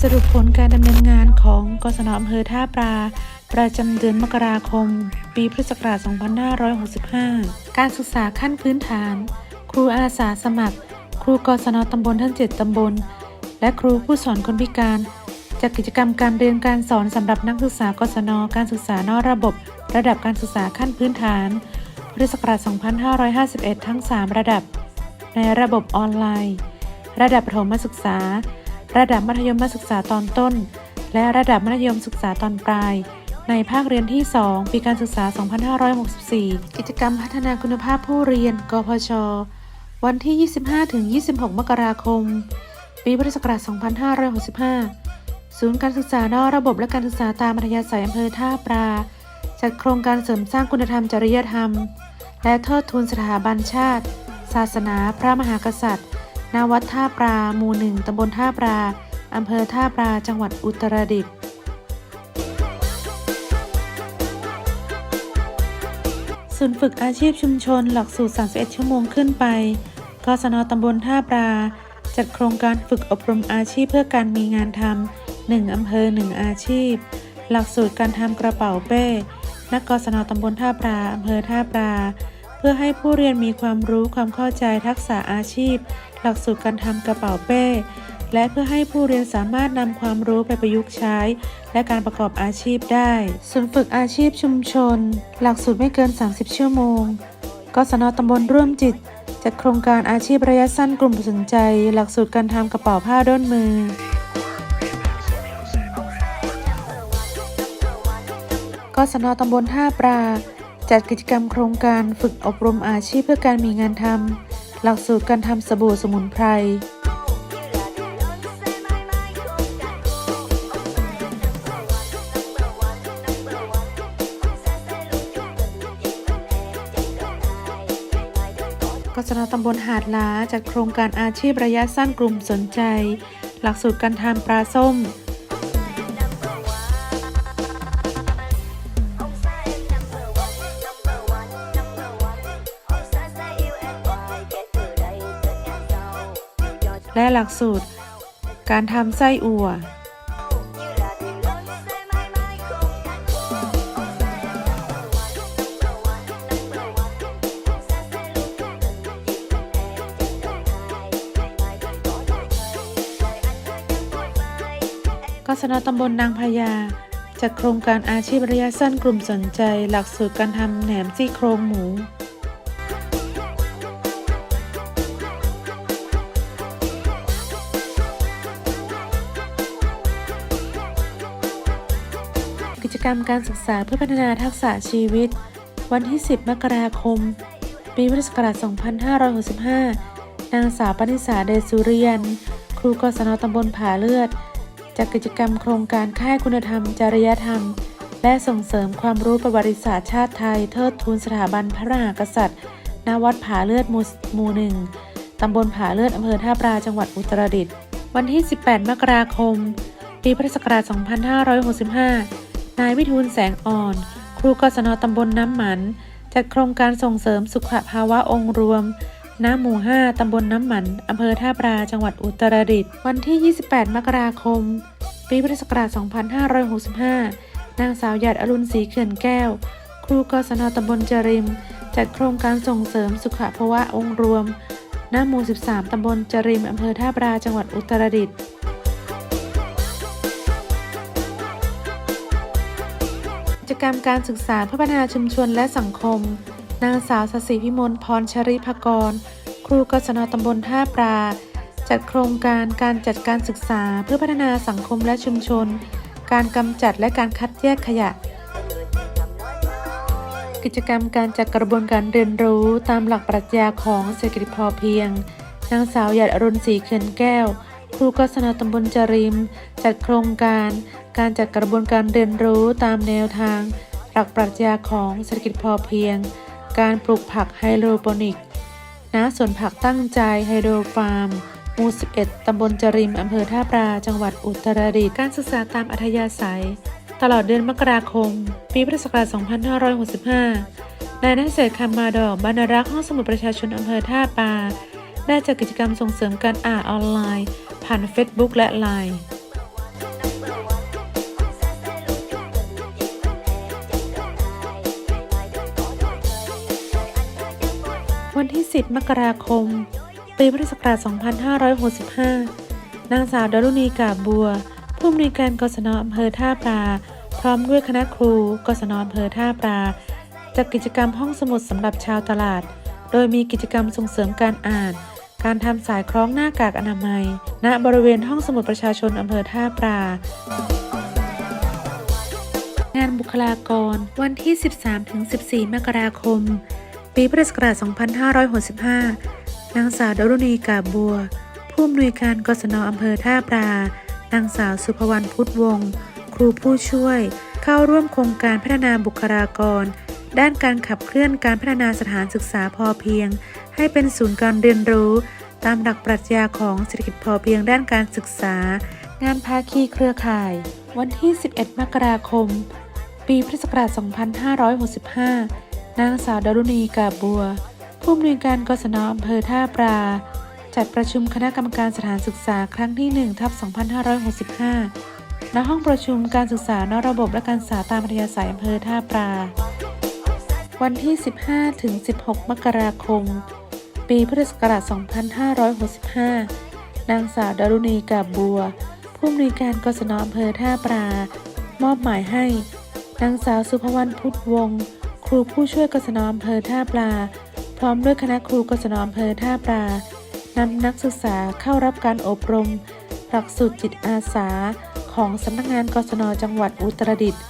สรุปผลการดำเนินงานของกศนอำเภอท่าปลา ประจำเดือนมกราคม ปีพุทธศักราช 2565 การศึกษาขั้นพื้นฐาน ครูอาสาสมัคร ครูกศนตำบลทั้ง 7 ตำบล และครูผู้สอนคนพิการจัดกิจกรรมการเรียนการสอนสำหรับนักศึกษากศนการศึกษานอกระบบ ระดับการศึกษาขั้นพื้นฐาน พุทธศักราช 2551 ทั้ง 3 ระดับ ในระบบออนไลน์ ระดับประถมศึกษา ระดับมัธยมศึกษาตอนต้น และระดับมัธยมศึกษาตอนปลาย ในภาคเรียนที่ 2 ปีการศึกษา 2564 กิจกรรมพัฒนาคุณภาพผู้เรียน กพช วันที่ 25-26 มกราคม ปีพุทธศักราช 2565 ศูนย์การศึกษานอกระบบและการศึกษาตามอัธยาศัยอำเภอท่าปลา จัดโครงการเสริมสร้างคุณธรรมจริยธรรม และเทิดทูนสถาบันชาติ ศาสนา พระมหากษัตริย์ ณวัดท่าปลาหมู่หนึ่งตำบลท่าปลาอำเภอท่าปลาจังหวัดอุตรดิตถ์ศูนย์ฝึกอาชีพชุมชนหลักสูตร 31 ชั่วโมงขึ้นไป กศนตำบลท่าปลา จัดโครงการฝึกอบรมอาชีพเพื่อการมีงานทำหนึ่งอำเภอหนึ่งอาชีพ หลักสูตรการทำกระเป๋าเป้นักกศนตำบลท่าปลาอำเภอท่าปลา เพื่อให้ผู้เรียนมีความรู้ความเข้าใจทักษะอาชีพ หลักสูตรการทำกระเป๋าเป้ และเพื่อให้ผู้เรียนสามารถนำความรู้ไปประยุกต์ใช้ และการประกอบอาชีพได้ศูนย์ฝึกอาชีพชุมชน หลักสูตรไม่เกิน 30 ชั่วโมงกศนตำบลร่วมจิตจัดโครงการอาชีพระยะสั้นกลุ่มสนใจ หลักสูตรการทำกระเป๋าผ้าด้นมือกศนตำบลท่าปลาจัดกิจกรรมโครงการฝึกอบรมอาชีพเพื่อการมีงานทำ หลักสูตรการทำสบู่สมุนไพร กศนตำบลหาดล้าจัดโครงการอาชีพระยะสั้นกลุ่มสนใจ หลักสูตรการทำปลาส้ม และหลักสูตร การทำไส้อั่วกศนตำบลนางพญาจัดโครงการอาชีพระยะสั้นกลุ่มสนใจ หลักสูตรการทำแหนมซี่โครงหมู กิจกรรมการศึกษาเพื่อพัฒนาทักษะชีวิต วันที่ 10 มกราคม ปีพุทธศักราช 2565 นางสาวปณิสาเดชสุริยัน ครูกศนตำบลผาเลือดจัดกิจกรรมโครงการค่ายคุณธรรม จริยธรรม และส่งเสริมความรู้ประวัติศาสตร์ชาติไทย เทิดทูนสถาบันพระมหากษัตริย์ณวัดผาเลือดหมู่หมู่หนึ่งตำบลผาเลือดอำเภอท่าปลาจังหวัดอุตรดิตถ์วันที่ 18 มกราคม ปีพุทธศักราช 2565 นายวิทูลแสงอ่อน ครูกศนตำบลน้ำหมัน จัดโครงการส่งเสริมสุขภาวะองค์รวมณหมู่ 5 ตำบลน้ำหมัน อำเภอท่าปลา จังหวัดอุตรดิตถ์ วันที่ 28 มกราคม ปีพุทธศักราช 2565 นางสาวหยาดอรุณศรีเขื่อนแก้ว ครูกศนตำบลจริม จัดโครงการส่งเสริมสุขภาวะองค์รวมณหมู่ 13 ตำบลจริม อำเภอท่าปลา จังหวัดอุตรดิตถ์ จกรรมการศึกษาเพื่อพัฒนาชุมชนและสังคม นางสาวสศิพิมลพรชริภกร ครูกศนตำบลท่าปลา จัดโครงการการจัดการศึกษาเพื่อพัฒนาสังคมและชุมชน การกำจัดและการคัดแยกขยะ กิจกรรมการจัดกระบวนการเรียนรู้ตามหลักปรัชญาของเศรษฐกิจพอเพียง นางสาวหยาดอรุณศรีเขื่อนแก้ว ครูกศนตำบลจริม จัดโครงการ การจัดกระบวนการเรียนรู้ตามแนวทาง หลักปรัชญาของเศรษฐกิจพอเพียง การปลูกผักไฮโดรโปนิกณสวนผักตั้งใจไฮโดรฟาร์มหมู่ 11 ตำบลจริม อำเภอท่าปลา จังหวัดอุตรดิตถ์ การศึกษาตามอัธยาศัย ตลอดเดือนมกราคม ปีพุทธศักราช 2565 นายนัทเศรษฐ์คำมาดอกบรรณารักษ์ห้องสมุดประชาชน อำเภอท่าปลา ได้จัดกิจกรรมส่งเสริมการอ่านออนไลน์ ผ่าน Facebook และ Line วันที่ 10 มกราคม ปีพุทธศักราช 2565 นางสาวดารุณีกาบบัว ผู้อำนวยการกศนอำเภอท่าปลา พร้อมด้วยคณะครูกศนอำเภอท่าปลาจัดกิจกรรมห้องสมุดสำหรับชาวตลาด โดยมีกิจกรรมส่งเสริมการอ่าน การทำสายคล้องหน้ากากอนามัย ณ บริเวณห้องสมุดประชาชนอำเภอท่าปลา งานบุคลากรวันที่ 13-14 มกราคม ปีพุทธศักราช 2565 นางสาวดรุณีกาบบัว ผู้อำนวยการกศนอำเภอท่าปลา นางสาวสุภวรรณพุทธวงศ์ ครูผู้ช่วย เข้าร่วมโครงการพัฒนาบุคลากร ด้านการขับเคลื่อนการพัฒนาสถานศึกษาพอเพียง ให้เป็นศูนย์การเรียนรู้ ตามหลักปรัชญาของเศรษฐกิจพอเพียงด้านการศึกษา งานภาคีเครือข่าย วันที่ 11 มกราคม ปีพุทธศักราช 2565 นางสาวดารุณีกาบบัว ผู้อำนวยการกศนอำเภอท่าปลาจัดประชุมคณะกรรมการสถานศึกษาครั้งที่ 1 ทับ 2565 ณ ห้องประชุมการศึกษานอกระบบและการศึกษาตามอัธยาศัยอำเภอท่าปลา วันที่ 15 ถึง 16 มกราคม ปีพุทธศักราช 2565 นางสาวดารุณีกาบบัว ผู้อำนวยการกศนอำเภอท่าปลามอบหมายให้ นางสาวสุภวรรณพุทธวงศ์ รูผู้ช่วยกศนอำเภอท่าปลา พร้อมด้วยคณะครูกศนอำเภอท่าปลานำนักศึกษาเข้ารับการอบรม หลักสูตรจิตอาสา ของสำนักงานกศนจังหวัดอุตรดิตถ์